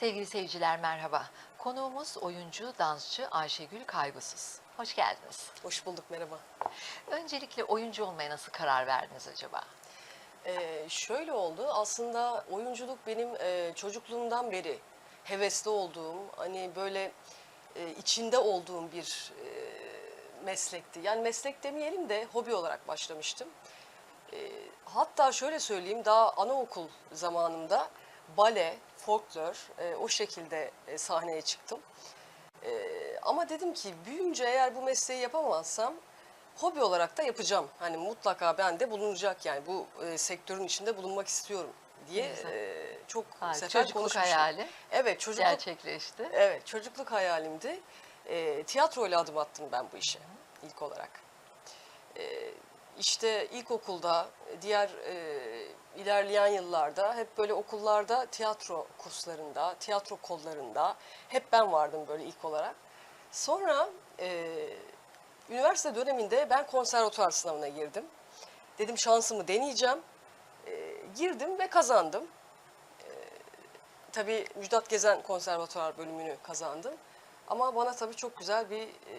Sevgili seyirciler merhaba. Konuğumuz oyuncu, dansçı Ayşegül Kaygısız. Hoş geldiniz. Hoş bulduk, merhaba. Öncelikle oyuncu olmaya nasıl karar verdiniz acaba? Ee, şöyle oldu, aslında oyunculuk benim e, çocukluğumdan beri hevesli olduğum, hani böyle e, içinde olduğum bir e, meslekti. Yani meslek demeyelim de hobi olarak başlamıştım. E, hatta şöyle söyleyeyim, daha anaokul zamanımda bale, folklor e, o şekilde e, sahneye çıktım. E, ama dedim ki büyüyünce eğer bu mesleği yapamazsam hobi olarak da yapacağım. Hani mutlaka ben de bulunacak yani bu e, sektörün içinde bulunmak istiyorum diye Güzel. e, çok Harika. sefer Çocukluk konuşmuştum. hayali Evet çocukluk gerçekleşti. evet çocukluk hayalimdi. E, tiyatroyla adım attım ben bu işe ilk olarak. E, işte ilkokulda diğer e, ilerleyen yıllarda hep böyle okullarda tiyatro kurslarında, tiyatro kollarında hep ben vardım böyle ilk olarak. Sonra e, üniversite döneminde ben konservatuvar sınavına girdim. Dedim şansımı deneyeceğim. E, girdim ve kazandım. E, tabii Müjdat Gezen konservatuvar bölümünü kazandım. Ama bana tabii çok güzel bir e,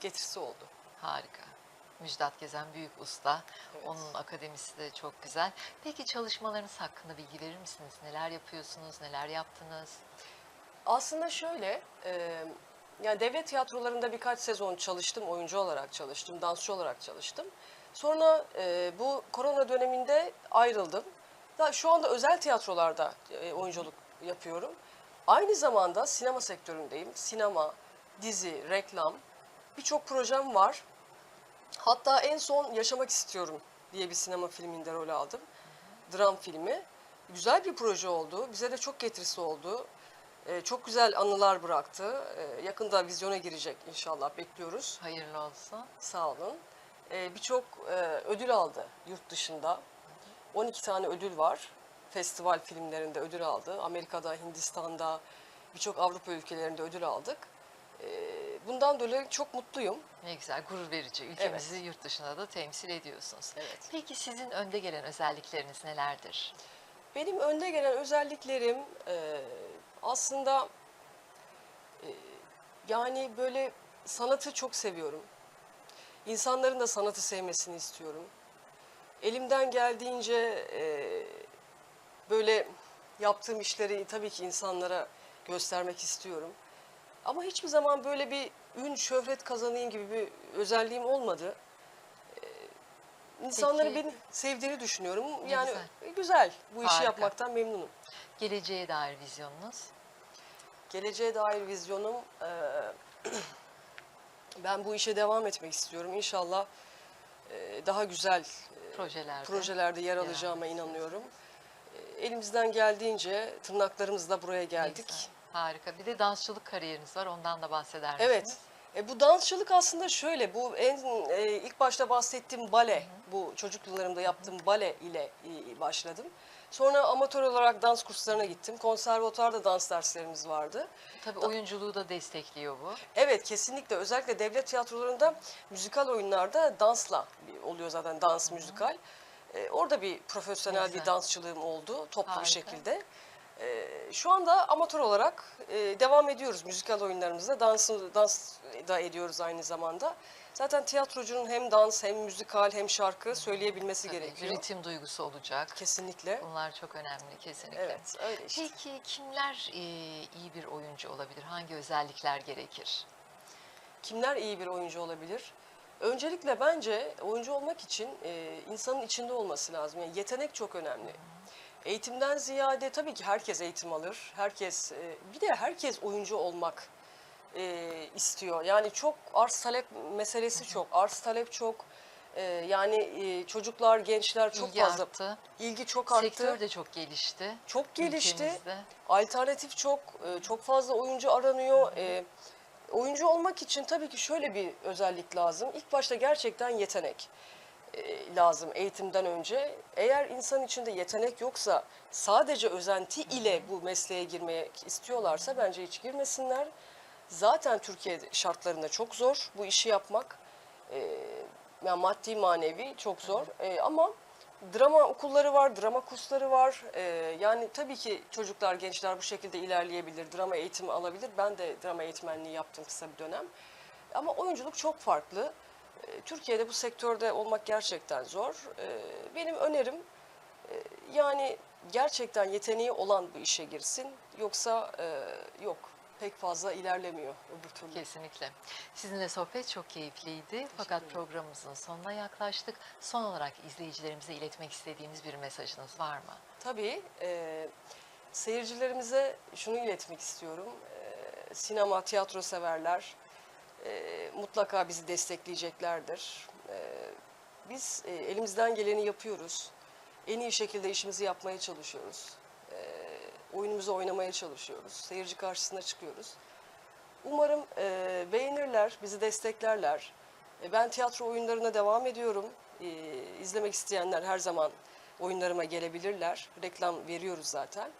getirisi oldu. Harika. Müjdat Gezen büyük usta. Evet. Onun akademisi de çok güzel. Peki çalışmalarınız hakkında bilgi verir misiniz? Neler yapıyorsunuz? Neler yaptınız? Aslında şöyle, e, yani devlet tiyatrolarında birkaç sezon çalıştım, oyuncu olarak çalıştım, dansçı olarak çalıştım. Sonra e, bu korona döneminde ayrıldım. Şu anda özel tiyatrolarda e, oyunculuk yapıyorum. Aynı zamanda sinema sektöründeyim. Sinema, dizi, reklam, birçok projem var. Hatta en son Yaşamak İstiyorum diye bir sinema filminde rol aldım. Dram filmi. Güzel bir proje oldu. Bize de çok getirisi oldu. Ee, çok güzel anılar bıraktı. Ee, yakında vizyona girecek inşallah bekliyoruz. Hayırlı olsun. Sağ olun. Ee, Birçok e, ödül aldı yurt dışında. 12 tane ödül var. Festival filmlerinde ödül aldı. Amerika'da, Hindistan'da, birçok Avrupa ülkelerinde ödül aldık. Ee, Bundan dolayı çok mutluyum. Ne güzel, gurur verici. Ülkemizi yurt dışında da temsil ediyorsunuz. Evet. Peki sizin önde gelen özellikleriniz nelerdir? Benim önde gelen özelliklerim e, aslında e, yani böyle sanatı çok seviyorum. İnsanların da sanatı sevmesini istiyorum. Elimden geldiğince e, böyle yaptığım işleri tabii ki insanlara göstermek istiyorum. Ama hiçbir zaman böyle bir ün, şöhret kazanayım gibi bir özelliğim olmadı. Ee, İnsanları Peki. beni sevdiğini düşünüyorum. Ne yani güzel. güzel. Bu işi Harika. yapmaktan memnunum. Geleceğe dair vizyonunuz? Geleceğe dair vizyonum eee, ben bu işe devam etmek istiyorum. İnşallah eee, daha güzel Projelerde. projelerde yer alacağıma inanıyorum. Elimizden geldiğince tırnaklarımızla buraya geldik. güzel, Harika. Bir de dansçılık kariyeriniz var. Ondan da bahseder misiniz? Evet. E, bu dansçılık aslında şöyle, bu en e, ilk başta bahsettiğim bale, bu çocuk yıllarımda yaptığım bale ile e, başladım. Sonra amatör olarak dans kurslarına gittim. Konservatuvarda dans derslerimiz vardı. Tabii oyunculuğu da destekliyor bu. Evet kesinlikle özellikle devlet tiyatrolarında müzikal oyunlarda dansla oluyor zaten dans müzikal. E, orada bir profesyonel Ne bir güzel. dansçılığım oldu toplu Harika. bir şekilde. E, şu anda amatör olarak e, devam ediyoruz müzikal oyunlarımızda. Dans, dans da ediyoruz aynı zamanda. Zaten tiyatrocunun hem dans hem müzikal hem şarkı söyleyebilmesi Tabii, gerekiyor. ritim duygusu olacak. Kesinlikle. Bunlar çok önemli kesinlikle. Evet öyle işte. Peki kimler e, iyi bir oyuncu olabilir? Hangi özellikler gerekir? Kimler iyi bir oyuncu olabilir? Öncelikle bence oyuncu olmak için e, insanın içinde olması lazım. Yani yetenek çok önemli. Eğitimden ziyade tabii ki herkes eğitim alır. Herkes e, bir de herkes oyuncu olmak e, istiyor. Yani çok arz talep meselesi çok. Arz talep çok. E, yani e, çocuklar, gençler çok İlgi fazla arttı. ilgi çok arttı. Sektör de çok gelişti. Çok gelişti. ülkemizde. Alternatif çok, e, çok fazla oyuncu aranıyor. E, Oyuncu olmak için tabii ki şöyle bir özellik lazım. İlk başta gerçekten yetenek lazım eğitimden önce. Eğer insan içinde yetenek yoksa sadece özenti ile bu mesleğe girmeye istiyorlarsa bence hiç girmesinler. Zaten Türkiye şartlarında çok zor bu işi yapmak. E, yani maddi manevi çok zor. E, ama drama okulları var, drama kursları var. Ee, yani tabii ki çocuklar, gençler bu şekilde ilerleyebilir, drama eğitimi alabilir. Ben de drama eğitmenliği yaptım kısa bir dönem. Ama oyunculuk çok farklı. Türkiye'de bu sektörde olmak gerçekten zor. Ee, benim önerim e, yani gerçekten yeteneği olan bu işe girsin. Yoksa e, yok pek fazla ilerlemiyor öbür türlü. Kesinlikle. Sizinle sohbet çok keyifliydi. Fakat programımızın sonuna yaklaştık. Son olarak izleyicilerimize iletmek istediğiniz bir mesajınız var mı? Tabii e, seyircilerimize şunu iletmek istiyorum. E, sinema, tiyatro severler e, mutlaka bizi destekleyeceklerdir. E, biz e, elimizden geleni yapıyoruz. En iyi şekilde işimizi yapmaya çalışıyoruz. E, oyunumuzu oynamaya çalışıyoruz. Seyirci karşısına çıkıyoruz. Umarım e, beğenirler, bizi desteklerler. E, ben tiyatro oyunlarına devam ediyorum. E, izlemek isteyenler her zaman oyunlarıma gelebilirler. Reklam veriyoruz zaten.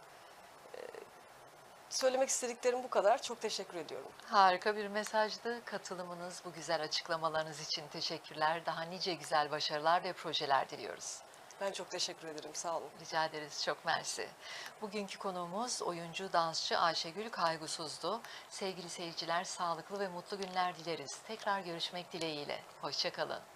Söylemek istediklerim bu kadar. Çok teşekkür ediyorum. Harika bir mesajdı. Katılımınız, bu güzel açıklamalarınız için teşekkürler. Daha nice güzel başarılar ve projeler diliyoruz. Ben çok teşekkür ederim. Sağ olun. Rica ederiz. Çok mersi. Bugünkü konuğumuz oyuncu, dansçı Ayşegül Kaygusuz'du. Sevgili seyirciler, sağlıklı ve mutlu günler dileriz. Tekrar görüşmek dileğiyle. Hoşçakalın.